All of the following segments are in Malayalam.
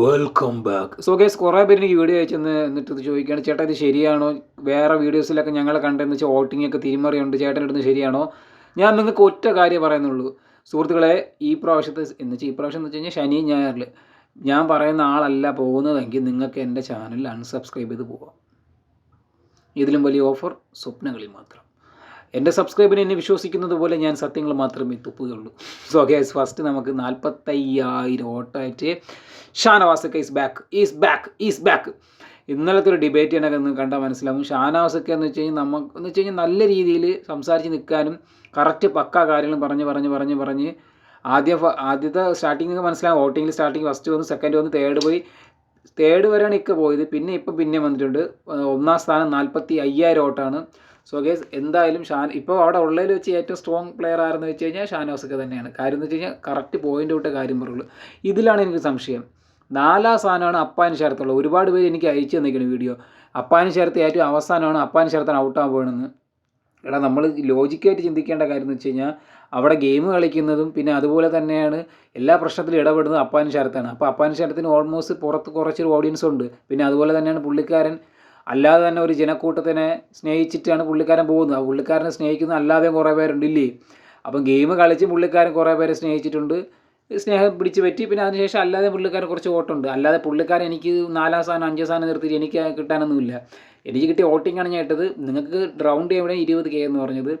വെൽക്കം ബാക്ക് സോ ഗേസ് കുറേ പേര് എനിക്ക് വീഡിയോ അയച്ചെന്ന് എന്നിട്ട് ഇത് ചോദിക്കുകയാണ്. ചേട്ടാ ഇത് ശരിയാണോ? വേറെ വീഡിയോസിലൊക്കെ ഞങ്ങൾ കണ്ടെന്ന് വെച്ചാൽ ഒക്കെ തിരിമറിയുണ്ട്. ചേട്ടൻ ഇടുന്നത് ശരിയാണോ? ഞാൻ നിങ്ങൾക്ക് ഒറ്റ കാര്യം പറയുന്നുള്ളൂ. സുഹൃത്തുക്കളെ ഈ പ്രാവശ്യത്തെ എന്ന് വെച്ചാൽ ഈ പ്രാവശ്യം എന്ന് വെച്ച് കഴിഞ്ഞാൽ ശനി ഞായറിൽ ഞാൻ പറയുന്ന ആളല്ല പോകുന്നതെങ്കിൽ നിങ്ങൾക്ക് എന്റെ ചാനൽ അൺസബ്സ്ക്രൈബ് ചെയ്ത് പോവാം. ഇതിലും വലിയ ഓഫർ സ്വപ്നങ്ങളിൽ മാത്രം. എന്റെ സബ്സ്ക്രൈബിന് എന്നെ വിശ്വസിക്കുന്നത് പോലെ ഞാൻ സത്യങ്ങൾ മാത്രമേ തുപ്പുകയുള്ളൂ. സോ ഗൈസ് ഫസ്റ്റ് നമുക്ക് നാൽപ്പത്തയ്യായിരം ഓട്ടായിട്ട് ഷാനവാസക്ക is back is back is back ഇന്നലത്തെ ഒരു ഡിബേറ്റ് ഞാനൊക്കെ കണ്ടാൽ മനസ്സിലാവും. ഷാനവാസക്ക എന്ന് വെച്ച് കഴിഞ്ഞാൽ നമുക്ക് എന്ന് വെച്ച് കഴിഞ്ഞാൽ നല്ല രീതിയിൽ സംസാരിച്ച് നിൽക്കാനും കറക്റ്റ് പക്ക കാര്യങ്ങൾ പറഞ്ഞ് പറഞ്ഞ് പറഞ്ഞ് പറഞ്ഞ് ആദ്യ ആദ്യത്തെ സ്റ്റാർട്ടിങ് മനസ്സിലാവും. വോട്ടിങ്ങിൽ സ്റ്റാർട്ടിങ് ഫസ്റ്റ് വന്ന് സെക്കൻഡ് വന്ന് തേർഡ് പോയി. തേർഡ് വരെയാണ് ഇക്ക പോയത്. പിന്നെ ഇപ്പം പിന്നെ വന്നിട്ടുണ്ട്. ഒന്നാം സ്ഥാനം നാൽപ്പത്തി അയ്യായിരം ഓട്ടാണ് സോ ഗേസ് എന്തായാലും ഷാൻ ഇപ്പോൾ അവിടെ ഉള്ളതിൽ വെച്ച് ഏറ്റവും സ്ട്രോങ് പ്ലെയർ ആരെന്ന് വെച്ച് കഴിഞ്ഞാൽ ഷാനോസൊക്കെ തന്നെയാണ്. കാര്യം എന്ന് വെച്ച് കഴിഞ്ഞാൽ കറക്റ്റ് പോയിന്റ് വിട്ട കാര്യം പറയുള്ളൂ ഇതിലാണ് എനിക്ക് സംശയം. നാലാം സ്ഥാനമാണ് അപ്പാൻ ചേർത്തുള്ളത് ഒരുപാട് പേര് എനിക്ക് അയച്ചു തന്നിരിക്കുന്നു വീഡിയോ അപ്പാനും ചേർത്ത് ഏറ്റവും അവസാനമാണ്. അപ്പാൻ ശരത്താണ് ഔട്ടാകാൻ പോകണമെന്ന് എടാ നമ്മൾ ലോജിക്കായിട്ട് ചിന്തിക്കേണ്ട കാര്യം എന്ന് വെച്ച് കഴിഞ്ഞാൽ അവിടെ ഗെയിം കളിക്കുന്നതും പിന്നെ അതുപോലെ തന്നെയാണ് എല്ലാ പ്രശ്നത്തിലും ഇടപെടുന്നത് അപ്പാനും ശരത്താണ്. അപ്പോൾ അപ്പാനും ശരത്തിന് ഓൾമോസ്റ്റ് പുറത്ത് കുറച്ചൊരു ഓഡിയൻസ് ഉണ്ട്. പിന്നെ അതുപോലെ തന്നെയാണ് പുള്ളിക്കാരൻ അല്ലാതെ തന്നെ ഒരു ജനക്കൂട്ടത്തിനെ സ്നേഹിച്ചിട്ടാണ് പുള്ളിക്കാരൻ പോകുന്നത്. ആ പുള്ളിക്കാരനെ സ്നേഹിക്കുന്ന അല്ലാതെയും കുറേ പേരുണ്ട് ഇല്ലേ അപ്പം ഗെയിം കളിച്ച് പുള്ളിക്കാരൻ കുറേ പേരെ സ്നേഹിച്ചിട്ടുണ്ട്. സ്നേഹം പിടിച്ച് പറ്റി. പിന്നെ അതിനുശേഷം അല്ലാതെ പുള്ളിക്കാരൻ കുറച്ച് വോട്ടുണ്ട്. അല്ലാതെ പുള്ളിക്കാരൻ എനിക്ക് നാലാം സ്ഥാനം അഞ്ചാം സ്ഥാനം നിർത്തിയിട്ട് എനിക്ക് കിട്ടാനൊന്നുമില്ല. എനിക്ക് കിട്ടിയ വോട്ടിംഗ് ആണ് ഞാൻ ഇട്ടത്. നിങ്ങൾക്ക് റൗണ്ട് ചെയ്യുമ്പോൾ ഇരുപത് കെ എന്ന് പറഞ്ഞത്.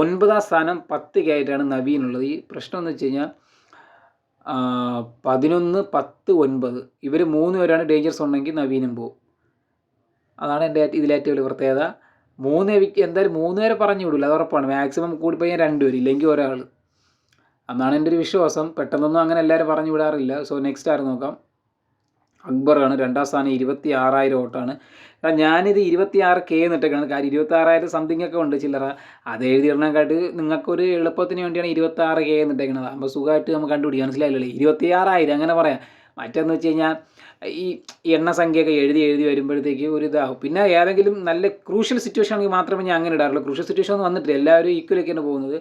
ഒൻപതാം സ്ഥാനം പത്ത് കെ ആയിട്ടാണ് നവീനുള്ളത്. ഈ പ്രശ്നം എന്ന് വെച്ച് കഴിഞ്ഞാൽ പതിനൊന്ന് പത്ത് ഒൻപത്. ഇവർ മൂന്ന് പേരാണ് ഡേഞ്ചർസ് ഉണ്ടെങ്കിൽ നവീനും പോകും അതാണ് എന്റെ ഇതിലെ ഏറ്റവും വലിയ പ്രത്യേകത. മൂന്ന് വിക്ക് എന്തായാലും മൂന്ന് പേരെ പറഞ്ഞു വിടില്ല അത് ഉറപ്പാണ്. മാക്സിമം കൂടിപ്പോയി രണ്ട് പേര് ഇല്ലെങ്കിൽ ഒരാൾ അന്നാണ് എന്റെ ഒരു വിശ്വാസം. പെട്ടെന്നൊന്നും അങ്ങനെ എല്ലാവരും പറഞ്ഞു വിടാറില്ല. സോ നെക്സ്റ്റ് ആരും നോക്കാം? അക്ബറാണ്. രണ്ടാം സ്ഥാനം ഇരുപത്തി ആറായിരം വോട്ടാണ് ഞാനിത് ഇരുപത്തി ആറ് കെ എന്നിട്ടൊക്കെയാണ് കാര്യം ഇരുപത്തി ആറായിരം സംതിങ് ഒക്കെ ഉണ്ട് ചില്ലറ. അത് എഴുതിയിടണേക്കാട്ട് നിങ്ങൾക്കൊരു എളുപ്പത്തിന് വേണ്ടിയാണ് ഇരുപത്തി ആറ് കെ എന്നിട്ടേക്കണത്. അപ്പോൾ സുഖമായിട്ട് നമുക്ക് കണ്ടുപിടിക്കാം. മനസ്സിലായില്ലല്ലോ ഇരുപത്തി ആറായിരം അങ്ങനെ പറയാം. മറ്റെന്ന് വെച്ച് കഴിഞ്ഞാൽ ഈ എണ്ണ സംഖ്യയൊക്കെ എഴുതി എഴുതി വരുമ്പോഴത്തേക്ക് ഒരു ഇതാകും പിന്നെ ഏതെങ്കിലും നല്ല ക്രൂഷ്യൽ സിറ്റുവേഷൻ ആണെങ്കിൽ മാത്രമേ ഞാൻ അങ്ങനെ ഇടാറുള്ളൂ. ക്രൂഷ്യൽ സിറ്റുവേഷൻ ഒന്നും വന്നിട്ടില്ല. എല്ലാവരും ഈക്വലൊക്കെയാണ് പോകുന്നത്.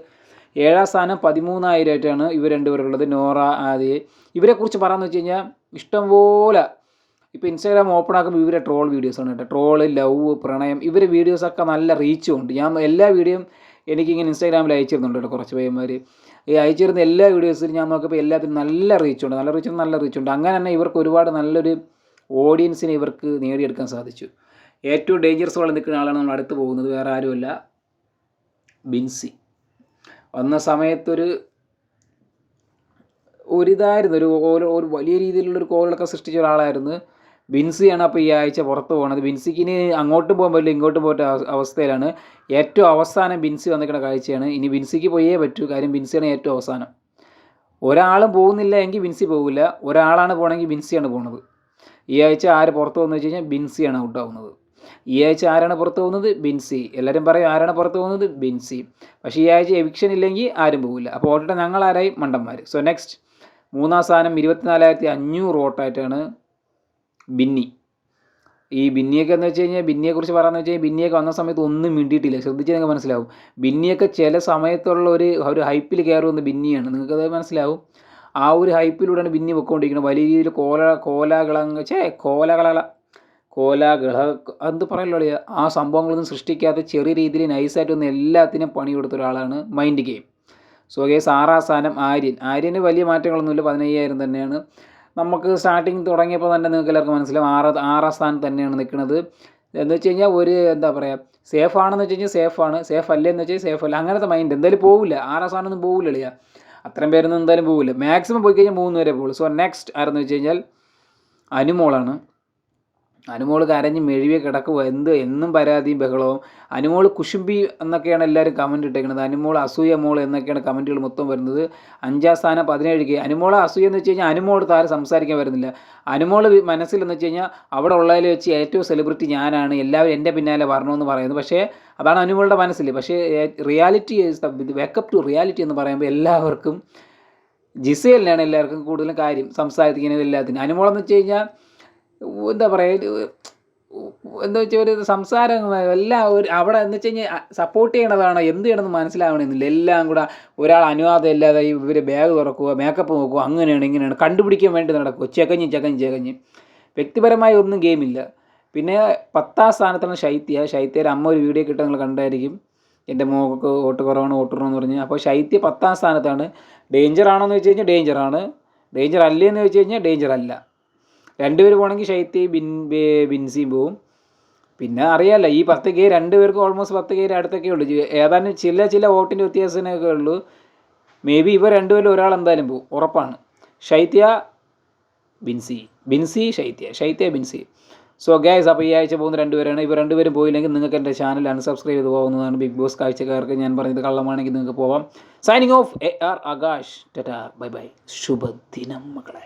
ഏഴാം സ്ഥാനം പതിമൂന്നായിരമായിട്ടാണ് ഇവർ രണ്ടുപേരുള്ളത്. നോറ ആദ്യ. ഇവരെക്കുറിച്ച് പറയാമെന്ന് വെച്ച് കഴിഞ്ഞാൽ ഇഷ്ടംപോലെ ഇപ്പോൾ ഇൻസ്റ്റാഗ്രാം ഓപ്പൺ ആക്കുമ്പോൾ ഇവരെ ട്രോൾ വീഡിയോസാണ് കേട്ടോ. ട്രോൾ ലവ് പ്രണയം ഇവരെ വീഡിയോസൊക്കെ നല്ല റീച്ചും ഉണ്ട്. ഞാൻ എല്ലാ വീഡിയോയും എനിക്കിങ്ങനെ ഇൻസ്റ്റാഗ്രാമിൽ അയച്ചിരുന്നുണ്ട് കേട്ടോ കുറച്ച് പയ്യന്മാർ ഈ അയച്ചിരുന്ന എല്ലാ വീഡിയോസിലും ഞാൻ നോക്കിയപ്പോൾ എല്ലാത്തിനും നല്ല റീച്ചുണ്ട് നല്ല റീച്ചുണ്ട് നല്ല റീച്ചുണ്ട് അങ്ങനെ തന്നെ ഇവർക്ക് ഒരുപാട് നല്ലൊരു ഓഡിയൻസിനെ ഇവർക്ക് നേടിയെടുക്കാൻ സാധിച്ചു. ഏറ്റവും ഡേഞ്ചറസ് പോലെ നിൽക്കുന്ന ആളാണ് നമ്മൾ അടുത്ത് പോകുന്നത്. വേറെ ആരുമല്ല. ബിൻസി. വന്ന സമയത്തൊരു ഒരിതായിരുന്നു. ഒരു ഒരു വലിയ രീതിയിലുള്ളൊരു കോലൊക്കെ സൃഷ്ടിച്ച ഒരാളായിരുന്നു. ബിൻസിയാണ് അപ്പോൾ ഈ ആഴ്ച പുറത്ത് പോകുന്നത് ബിൻസിക്കിന് അങ്ങോട്ടും പോകാൻ പറ്റില്ല ഇങ്ങോട്ടും പോയിട്ട് അവസ്ഥയിലാണ്. ഏറ്റവും അവസാനം ബിൻസി വന്നിരിക്കുന്ന കാഴ്ചയാണ്. ഇനി ബിൻസിക്ക് പോയേ പറ്റൂ. കാര്യം ബിൻസിയാണ് ഏറ്റവും അവസാനം. ഒരാളും പോകുന്നില്ല എങ്കിൽ ബിൻസി പോകില്ല. ഒരാളാണ് പോകണമെങ്കിൽ ബിൻസിയാണ് പോകുന്നത് ഈ ആഴ്ച ആര് പുറത്ത് പോകുന്നത് വെച്ച് കഴിഞ്ഞാൽ ബിൻസിയാണ് ഔട്ടാവുന്നത് ഈ ആഴ്ച ആരാണ് പുറത്ത് പോകുന്നത്? ബിൻസി എല്ലാവരും പറയും ആരാണ് പുറത്ത് പോകുന്നത്? ബിൻസി പക്ഷേ ഈ ആഴ്ച എവിക്ഷൻ ഇല്ലെങ്കിൽ ആരും പോകില്ല. അപ്പോൾ ഓട്ടിട്ട് ഞങ്ങൾ ആരായി മണ്ടന്മാർ സോ നെക്സ്റ്റ് മൂന്നാം സ്ഥാനം ഇരുപത്തിനാലായിരത്തി അഞ്ഞൂറ് വോട്ടായിട്ടാണ് ബിന്നി. ഈ ബിന്നിയൊക്കെ എന്ന് വെച്ച് കഴിഞ്ഞാൽ ബിന്നിയെക്കുറിച്ച് പറയാമെന്ന് വെച്ച് കഴിഞ്ഞാൽ ബിന്നിയൊക്കെ വന്ന സമയത്ത് ഒന്നും മിണ്ടിയിട്ടില്ല. ശ്രദ്ധിച്ചാൽ നിങ്ങൾക്ക് മനസ്സിലാവും. ബിന്നിയൊക്കെ ചില സമയത്തുള്ള ഒരു ഒരു ഹൈപ്പിൽ കയറുന്ന ബിന്നിയാണ്. നിങ്ങൾക്കത് മനസ്സിലാവും. ആ ഒരു ഹൈപ്പിലൂടെയാണ് ബിന്നി പൊയ്ക്കൊണ്ടിരിക്കുന്നത് വലിയ രീതിയിൽ കോല കോലാകളങ്ങ് ചേ കോലകള കോലാകള എന്ത് പറയല്ലോ? ആ സംഭവങ്ങളൊന്നും സൃഷ്ടിക്കാതെ ചെറിയ രീതിയിൽ നൈസായിട്ടൊന്ന് എല്ലാത്തിനും പണി കൊടുത്ത ഒരാളാണ് മൈൻഡ് ഗെയിം. സോ ഗേസ് ആറാം സ്ഥാനം ആര്യൻ. ആര്യന് വലിയ മാറ്റങ്ങളൊന്നുമില്ല. പതിനയ്യായിരം തന്നെയാണ്. നമുക്ക് സ്റ്റാർട്ടിങ് തുടങ്ങിയപ്പോൾ തന്നെ നിങ്ങൾക്ക് എല്ലാവർക്കും മനസ്സിലാവും. ആറ് ആറാം സ്ഥാനം തന്നെയാണ് നിൽക്കുന്നത്. എന്ന് വെച്ച് കഴിഞ്ഞാൽ ഒരു എന്താ പറയുക സേഫ് ആണെന്ന് വെച്ച് കഴിഞ്ഞാൽ ആണ്. സേഫ് അല്ലേ എന്ന് വെച്ചാൽ സേഫ് അല്ല. അങ്ങനത്തെ മൈൻഡ് എന്തായാലും പോവില്ല. ആറാം സ്ഥാനം ഒന്നും പോവില്ല അളിയാ. അത്രയും പേരൊന്നും എന്തായാലും പോവില്ല. മാക്സിമം പോയി കഴിഞ്ഞാൽ മൂന്ന് വരെ പോകുള്ളൂ സോ നെക്സ്റ്റ് ആരെന്ന് വെച്ച് കഴിഞ്ഞാൽ അനുമോളാണ് അനുമോൾ കരഞ്ഞ് മെഴുകിയ കിടക്കുക എന്ത്? എന്നും പരാതിയും ബഹളവും. അനുമോൾ കുശുംബി എന്നൊക്കെയാണ് എല്ലാവരും കമന്റ് ഇട്ടേക്കുന്നത്. അനുമോൾ അസൂയ മോൾ എന്നൊക്കെയാണ് കമന്റുകൾ മൊത്തം വരുന്നത്. അഞ്ചാം സ്ഥാനം പതിനേഴ് അനുമോൾ അസൂയ എന്ന് വെച്ച് കഴിഞ്ഞാൽ അനുമോൾ താരം സംസാരിക്കാൻ വരുന്നില്ല. അനുമോൾ മനസ്സിലെന്ന് വെച്ച് കഴിഞ്ഞാൽ അവിടെ ഉള്ളതിൽ വെച്ച് ഏറ്റവും സെലിബ്രിറ്റി ഞാനാണ്. എല്ലാവരും എന്റെ പിന്നാലെ വരണമെന്ന് പറയുന്നത് പക്ഷേ അതാണ് അനുമോളുടെ മനസ്സിൽ. പക്ഷേ റിയാലിറ്റി വേക്കപ്പ് ടു റിയാലിറ്റി എന്ന് പറയുമ്പോൾ എല്ലാവർക്കും ജിസയിലാണ് എല്ലാവർക്കും കൂടുതലും കാര്യം സംസാരിക്കുന്നത് എല്ലാത്തിനും. അനുമോളെന്ന് വെച്ച് കഴിഞ്ഞാൽ എന്താ പറയുക എന്താ വെച്ചാൽ ഒരു സംസാരം എല്ലാം ഒരു അവിടെ എന്ന് വെച്ച് കഴിഞ്ഞാൽ സപ്പോർട്ട് ചെയ്യണതാണോ എന്ത് ചെയ്യണമെന്ന് മനസ്സിലാവണമെന്നില്ല എല്ലാം കൂടെ ഒരാൾ അനുവാദം ഇല്ലാതെ ഇവർ ബാഗ് തുറക്കുക മേക്കപ്പ് നോക്കുക അങ്ങനെയാണ് ഇങ്ങനെയാണ് കണ്ടുപിടിക്കാൻ വേണ്ടി നടക്കുക. ചെകഞ്ഞ് ചെകഞ്ഞ് ചെകഞ്ഞ്. വ്യക്തിപരമായി ഒന്നും ഗെയിമില്ല പിന്നെ പത്താം സ്ഥാനത്താണ് ശൈത്യ. ശൈത്യയുടെ അമ്മ ഒരു വീഡിയോ കിട്ടുക നിങ്ങൾ കണ്ടായിരിക്കും. എന്റെ മോൾക്ക് വോട്ട് കുറവാണ് വോട്ട് കുറവെന്ന് പറഞ്ഞ്. അപ്പോൾ ശൈത്യ പത്താം സ്ഥാനത്താണ്. ഡേഞ്ചർ ആണോ എന്ന് വെച്ച് കഴിഞ്ഞാൽ ഡേഞ്ചറാണ് ഡേഞ്ചർ അല്ലേ എന്ന് വെച്ച് കഴിഞ്ഞാൽ ഡേഞ്ചർ അല്ല. രണ്ടുപേർ പോകണമെങ്കിൽ ശൈത്യ ബിൻ ബിൻസിയും പോവും. പിന്നെ അറിയാമല്ലോ ഈ പത്ത് കെ രണ്ടുപേർക്ക് ഓൾമോസ്റ്റ് പത്ത് കെ അടുത്തൊക്കെ ഉള്ളൂ. ഏതാനും ചില ചില വോട്ടിന്റെ വ്യത്യാസത്തിനൊക്കെ ഉള്ളൂ. മേ ബി ഇവർ രണ്ടുപേരും ഒരാൾ എന്തായാലും പോകും ഉറപ്പാണ്. ശൈത്യ ബിൻസി ബിൻസി ശൈത്യ ശൈത്യ ബിൻസി. സോ ഗൈസ് അപ്പോൾ ഈ ആഴ്ച പോകുന്ന രണ്ടുപേരാണ്. ഇവർ രണ്ടുപേരും പോയില്ലെങ്കിൽ നിങ്ങൾക്ക് എന്റെ ചാനൽ അൺസബ്സ്ക്രൈബ് ചെയ്ത് പോകുന്നതാണ് ബിഗ് ബോസ് കാഴ്ചക്കാർക്ക് ഞാൻ പറഞ്ഞത് കള്ളമാണെങ്കിൽ നിങ്ങൾക്ക് പോവാം. Signing off A R Akash tata bye bye ശുഭദിനം മക്കളെ.